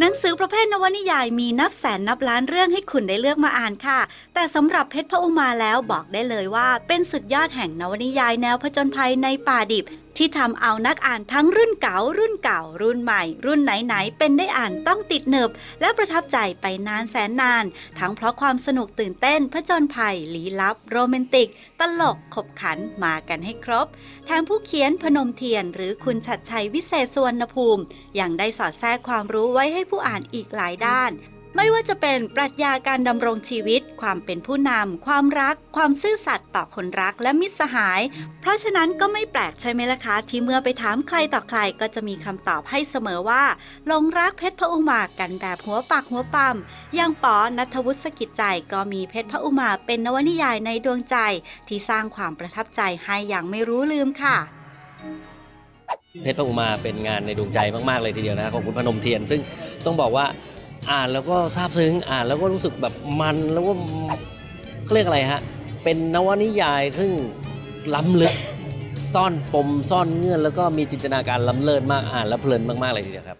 หนังสือประเภทนวนิยายมีนับแสนนับล้านเรื่องให้คุณได้เลือกมาอ่านค่ะ แต่สำหรับเพชรพระอุมาแล้วบอกได้เลยว่า เป็นสุดยอดแห่งนวนิยายแนวผจญภัยในป่าดิบ ที่ทำเอานักอ่านทั้งรุ่นเก่า รุ่นเก่า รุ่นใหม่ รุ่นไหนๆเป็นได้อ่านต้องติดหนึบและประทับใจไปนานแสนนาน ทั้งเพราะความสนุกตื่นเต้นผจญภัยลี้ลับ โรแมนติก ตลกขบขันมากันให้ครบแถมผู้เขียนพนมเทียน หรือคุณชัดชัยวิเศษสวรรณภูมิ ยังได้สอดแทรกความรู้ไว้ให้ผู้อ่านอีกหลายด้าน ไม่ว่าจะเป็นปรัชญาการดำรงชีวิต ความเป็นผู้นำ ความรัก ความซื่อสัตย์ต่อคนรักและมิตรสหาย เพราะฉะนั้นก็ไม่แปลกใช่ไหมล่ะคะ ที่เมื่อไปถามใครต่อใครก็จะมีคำตอบให้เสมอว่าหลงรักเพชรพระอุมากันแบบหัวปากหัวปั๊มอย่างปอนัทวุฒิสกิจใจก็มีเพชรพระอุมาเป็นนวนิยายในดวงใจ ที่สร้างความประทับใจให้อย่างไม่รู้ลืมค่ะเพชรพระอุมาเป็นงานในดวงใจมาก ๆ เลยทีเดียวนะของคุณพนมเทียน ซึ่งต้องบอกว่า อ่านแล้วก็ซาบซึ้งอ่านแล้วก็รู้สึกแบบมันแล้วก็เขาเรียกอะไรฮะเป็นนวนิยายซึ่งล้ำลึกซ่อนปมซ่อนเงื่อนแล้วก็มีจินตนาการล้ำเลิศมากอ่านแล้วเพลินมากๆเลยทีเดียวครับ